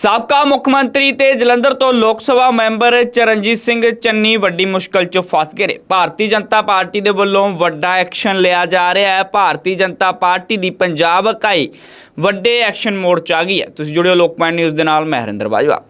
ਸਾਬਕਾ ਮੁੱਖ ਮੰਤਰੀ ਤੇ ਜਲੰਧਰ ਤੋਂ ਲੋਕ ਸਭਾ ਮੈਂਬਰ ਚਰਨਜੀਤ ਸਿੰਘ ਚੰਨੀ ਵੱਡੀ ਮੁਸ਼ਕਲ 'ਚ ਫਸ ਗਏ ਨੇ। ਭਾਰਤੀ ਜਨਤਾ ਪਾਰਟੀ ਦੇ ਵੱਲੋਂ ਵੱਡਾ ਐਕਸ਼ਨ ਲਿਆ ਜਾ ਰਿਹਾ ਹੈ। ਭਾਰਤੀ ਜਨਤਾ ਪਾਰਟੀ ਦੀ ਪੰਜਾਬ ਇਕਾਈ ਵੱਡੇ ਐਕਸ਼ਨ ਮੋਡ 'ਚ ਆ ਗਈ ਹੈ। ਤੁਸੀਂ ਜੁੜਿਓ ਲੋਕਮਾਨ ਨਿਊਜ਼ ਦੇ ਨਾਲ, ਮੈਂ ਹਰਿੰਦਰ ਬਾਜਵਾ।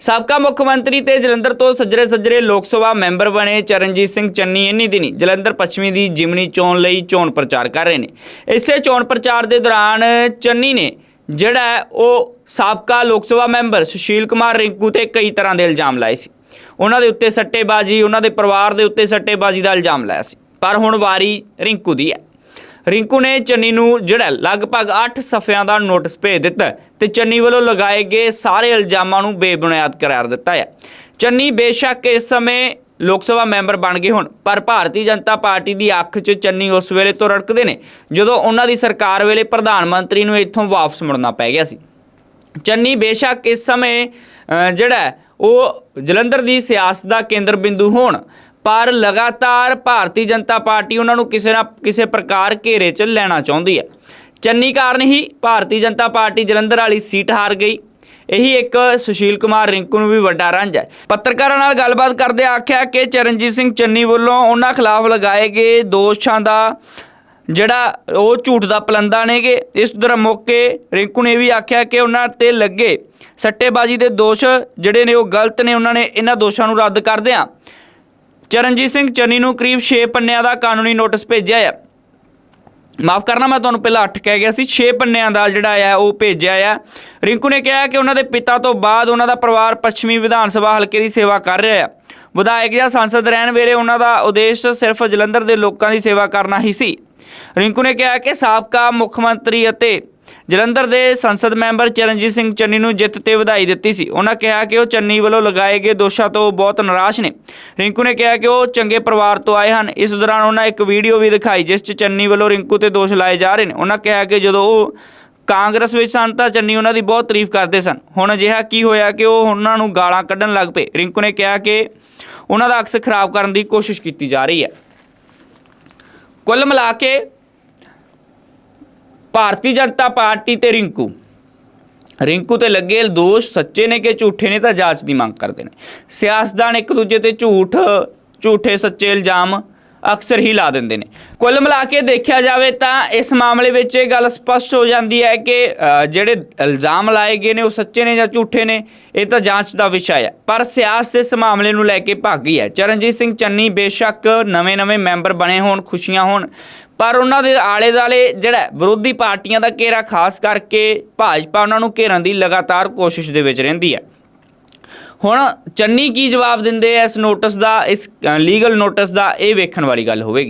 ਸਾਬਕਾ ਮੁੱਖ ਮੰਤਰੀ ਤੇ ਜਲੰਧਰ ਤੋਂ ਸੱਜਰੇ ਸੱਜਰੇ ਲੋਕ ਸਭਾ ਮੈਂਬਰ ਬਣੇ ਚਰਨਜੀਤ ਸਿੰਘ ਚੰਨੀ ਇੰਨੀ ਦਿਨੀ ਜਲੰਧਰ ਪੱਛਮੀ ਦੀ ਜਿਮਨੀ ਚੋਣ ਲਈ ਚੋਣ ਪ੍ਰਚਾਰ ਕਰ ਰਹੇ ਨੇ। ਇਸੇ ਚੋਣ ਪ੍ਰਚਾਰ ਦੇ ਦੌਰਾਨ ਚੰਨੀ ਨੇ ਜਿਹੜਾ ਉਹ ਸਾਬਕਾ ਲੋਕ ਸਭਾ ਮੈਂਬਰ ਸੁਸ਼ੀਲ ਕੁਮਾਰ ਰਿੰਕੂ ਤੇ ਕਈ ਤਰ੍ਹਾਂ ਦੇ ਇਲਜ਼ਾਮ ਲਾਏ ਸੀ। ਉਹਨਾਂ ਦੇ ਉੱਤੇ ਸੱਟੇਬਾਜ਼ੀ, ਉਹਨਾਂ ਦੇ ਪਰਿਵਾਰ ਦੇ ਉੱਤੇ ਸੱਟੇਬਾਜ਼ੀ ਦਾ ਇਲਜ਼ਾਮ ਲਾਇਆ ਸੀ। ਪਰ ਹੁਣ ਵਾਰੀ ਰਿੰਕੂ ਦੀ ਹੈ। ਰਿੰਕੂ ਨੇ ਚੰਨੀ ਨੂੰ ਜਿਹੜਾ ਲਗਭਗ 8 ਸਫ਼ਿਆਂ ਦਾ ਨੋਟਿਸ ਭੇਜ ਦਿੱਤਾ ਹੈ ਤੇ ਚੰਨੀ ਵੱਲੋਂ ਲਗਾਏ ਗਏ ਸਾਰੇ ਇਲਜ਼ਾਮਾਂ ਨੂੰ ਬੇਬੁਨਿਆਦ ਕਰਾਰ ਦਿੱਤਾ ਹੈ। ਚੰਨੀ ਬੇਸ਼ੱਕ ਇਸ ਸਮੇਂ ਲੋਕ ਸਭਾ ਮੈਂਬਰ ਬਣ ਗਏ ਹੁਣ, ਪਰ ਭਾਰਤੀ ਜਨਤਾ ਪਾਰਟੀ ਦੀ ਅੱਖ 'ਚ ਚੰਨੀ ਉਸ ਵੇਲੇ ਤੋਂ ਰੜਕਦੇ ਨੇ, ਜਦੋਂ ਉਹਨਾਂ ਦੀ ਸਰਕਾਰ ਵੇਲੇ ਪ੍ਰਧਾਨ ਮੰਤਰੀ ਨੂੰ ਇੱਥੋਂ ਵਾਪਸ ਮੁੜਨਾ ਪੈ ਗਿਆ ਸੀ। ਚੰਨੀ ਬੇਸ਼ੱਕ ਇਸ ਸਮੇਂ ਜਿਹੜਾ ਉਹ ਜਲੰਧਰ ਦੀ ਸਿਆਸਤ ਦਾ ਕੇਂਦਰ ਬਿੰਦੂ ਹੋਣ, ਪਰ ਲਗਾਤਾਰ ਭਾਰਤੀ ਜਨਤਾ ਪਾਰਟੀ ਉਹਨਾਂ ਨੂੰ ਕਿਸੇ ਨਾ, ਕਿਸੇ ਪ੍ਰਕਾਰ ਘੇਰੇ 'ਚ ਲੈਣਾ ਚਾਹੁੰਦੀ ਹੈ। ਚੰਨੀ ਕਾਰਨ ਹੀ ਭਾਰਤੀ ਜਨਤਾ ਪਾਰਟੀ ਜਲੰਧਰ ਵਾਲੀ ਸੀਟ ਹਾਰ ਗਈ ਇਹੀ ਇੱਕ ਸੁਸ਼ੀਲ ਕੁਮਾਰ ਰਿੰਕੂ ਨੂੰ ਵੀ ਵੱਡਾ ਰੰਜ ਹੈ। ਪੱਤਰਕਾਰਾਂ ਨਾਲ ਗੱਲਬਾਤ ਕਰਦੇ ਆਖਿਆ ਕਿ ਚਰਨਜੀਤ ਸਿੰਘ ਚੰਨੀ ਵੱਲੋਂ ਉਹਨਾਂ ਖਿਲਾਫ ਲਗਾਏ ਗਏ ਦੋਸ਼ਾਂ ਦਾ ਜਿਹੜਾ ਉਹ ਝੂਠ ਦਾ ਪਲੰਦਾ ਨੇਗੇ। ਇਸ ਦੌਰਾਨ ਮੌਕੇ ਰਿੰਕੂ ਨੇ ਇਹ ਵੀ ਆਖਿਆ ਕਿ ਉਹਨਾਂ ਤੇ ਲੱਗੇ ਸੱਟੇਬਾਜ਼ੀ ਦੇ ਦੋਸ਼ ਜਿਹੜੇ ਨੇ ਉਹ ਗਲਤ ਨੇ, ਉਹਨਾਂ ਨੇ ਇਹਨਾਂ ਦੋਸ਼ਾਂ ਨੂੰ ਰੱਦ ਕਰਦਿਆਂ ਚਰਨਜੀਤ ਸਿੰਘ ਚੰਨੀ ਨੂੰ ਕਰੀਬ 6 ਪੰਨਿਆਂ ਦਾ ਕਾਨੂੰਨੀ ਨੋਟਿਸ ਭੇਜਿਆ ਹੈ। ਮਾਫ ਕਰਨਾ, ਮੈਂ ਤੁਹਾਨੂੰ ਪਹਿਲਾਂ 8 ਕਹਿ ਗਿਆ ਸੀ 6 ਪੰਨਿਆਂ ਦਾ ਜਿਹੜਾ ਆ, ਉਹ ਭੇਜਿਆ ਆ। ਰਿੰਕੂ ਨੇ ਕਿਹਾ ਕਿ ਉਹਨਾਂ ਦੇ ਪਿਤਾ ਤੋਂ ਬਾਅਦ ਉਹਨਾਂ ਦਾ ਪਰਿਵਾਰ ਪੱਛਮੀ ਵਿਧਾਨ ਸਭਾ ਹਲਕੇ ਦੀ ਸੇਵਾ ਕਰ ਰਿਹਾ ਆ। ਵਿਧਾਇਕ ਜਾਂ ਸੰਸਦ ਰਹਿਣ ਵੇਲੇ ਉਹਨਾਂ ਦਾ ਉਦੇਸ਼ ਸਿਰਫ ਜਲੰਧਰ ਦੇ ਲੋਕਾਂ ਦੀ ਸੇਵਾ ਕਰਨਾ ਹੀ ਸੀ। ਰਿੰਕੂ ਨੇ ਕਿਹਾ ਕਿ ਸਾਬਕਾ ਮੁੱਖ ਮੰਤਰੀ ਅਤੇ ਜਲੰਧਰ ਦੇ ਸੰਸਦ ਮੈਂਬਰ ਚਰਨਜੀਤ ਸਿੰਘ ਚੰਨੀ ਨੂੰ ਜਿੱਤ ਤੇ ਵਧਾਈ ਦਿੱਤੀ ਸੀ। ਉਹਨਾਂ ਕਿਹਾ ਕਿ ਉਹ ਚੰਨੀ ਵੱਲੋਂ ਲਗਾਏ ਗਏ ਦੋਸ਼ਾਂ ਤੋਂ ਬਹੁਤ ਨਿਰਾਸ਼ ਨੇ। ਰਿੰਕੂ ਨੇ ਕਿਹਾ ਕਿ ਉਹ ਚੰਗੇ ਪਰਿਵਾਰ ਤੋਂ ਆਏ ਹਨ। ਇਸ ਦੌਰਾਨ ਉਹਨਾਂ ਇੱਕ ਵੀਡੀਓ ਵੀ ਦਿਖਾਈ, ਜਿਸ 'ਚ ਚੰਨੀ ਵੱਲੋਂ ਰਿੰਕੂ ਤੇ ਦੋਸ਼ ਲਾਏ ਜਾ ਰਹੇ ਨੇ। ਉਹਨਾਂ ਕਿਹਾ ਕਿ ਜਦੋਂ ਉਹ ਕਾਂਗਰਸ ਵਿੱਚ ਸਨ ਤਾਂ ਚੰਨੀ ਉਹਨਾਂ ਦੀ ਬਹੁਤ ਤਾਰੀਫ ਕਰਦੇ ਸਨ। ਹੁਣ ਅਜਿਹਾ ਕੀ ਹੋਇਆ ਕਿ ਉਹ ਉਹਨਾਂ ਨੂੰ ਗਾਲਾਂ ਕੱਢਣ ਲੱਗ ਪਏ। ਰਿੰਕੂ ਨੇ ਕਿਹਾ ਕਿ ਉਹਨਾਂ ਦਾ ਅਕਸ ਖਰਾਬ ਕਰਨ ਦੀ ਕੋਸ਼ਿਸ਼ ਕੀਤੀ ਜਾ ਰਹੀ ਹੈ। ਕੁੱਲ ਮਿਲਾ ਕੇ ਭਾਰਤੀ ਜਨਤਾ ਪਾਰਟੀ ਤੇ ਰਿੰਕੂ। ਰਿੰਕੂ ਤੇ ਲੱਗੇ ਦੋਸ਼ ਸੱਚੇ ਨੇ ਕਿ ਝੂਠੇ ਨੇ ਤਾਂ ਜਾਂਚ ਦੀ ਮੰਗ ਕਰਦੇ ਨੇ। ਸਿਆਸਤਦਾਨ ਇੱਕ ਦੂਜੇ ਤੇ ਝੂਠ, ਝੂਠੇ ਸੱਚੇ ਇਲਜ਼ਾਮ ਅਕਸਰ ਹੀ ਲਾ ਦਿੰਦੇ ਨੇ। ਕੁੱਲ ਮਿਲਾ ਕੇ ਦੇਖਿਆ ਜਾਵੇ ਤਾਂ ਇਸ ਮਾਮਲੇ ਵਿੱਚ ਇਹ ਗੱਲ ਸਪਸ਼ਟ ਹੋ ਜਾਂਦੀ ਹੈ ਕਿ ਜਿਹੜੇ ਇਲਜ਼ਾਮ ਲਾਏ ਗਏ ਨੇ ਉਹ ਸੱਚੇ ਨੇ ਜਾਂ ਝੂਠੇ ਨੇ, ਇਹ ਤਾਂ ਜਾਂਚ ਦਾ ਵਿਸ਼ਾ ਹੈ। ਪਰ ਸਿਆਸਤ ਇਸ ਮਾਮਲੇ ਨੂੰ ਲੈ ਕੇ ਭਾਗੀ ਹੈ। ਚਰਨਜੀਤ ਸਿੰਘ ਚੰਨੀ ਬੇਸ਼ੱਕ ਨਵੇਂ-ਨਵੇਂ ਮੈਂਬਰ ਬਣੇ ਹੋਣ, ਖੁਸ਼ੀਆਂ ਹੋਣ। ਪਰ ਉਹਨਾਂ ਦੇ ਆਲੇ ਦਾਲੇ ਜਿਹੜਾ ਵਿਰੋਧੀ ਪਾਰਟੀਆਂ ਦਾ ਘੇਰਾ ਖਾਸ ਕਰਕੇ ਭਾਜਪਾ ਉਹਨਾਂ ਨੂੰ ਘੇਰਨ ਦੀ ਲਗਾਤਾਰ ਕੋਸ਼ਿਸ਼ ਦੇ ਵਿੱਚ ਰਹਿੰਦੀ ਹੈ। ਹੁਣ ਚੰਨੀ ਕੀ ਜਵਾਬ ਦਿੰਦੇ ਐ ਇਸ ਨੋਟਿਸ ਦਾ, ਇਸ ਲੀਗਲ ਨੋਟਿਸ ਦਾ, ਇਹ ਵੇਖਣ ਵਾਲੀ ਗੱਲ ਹੋਵੇਗੀ।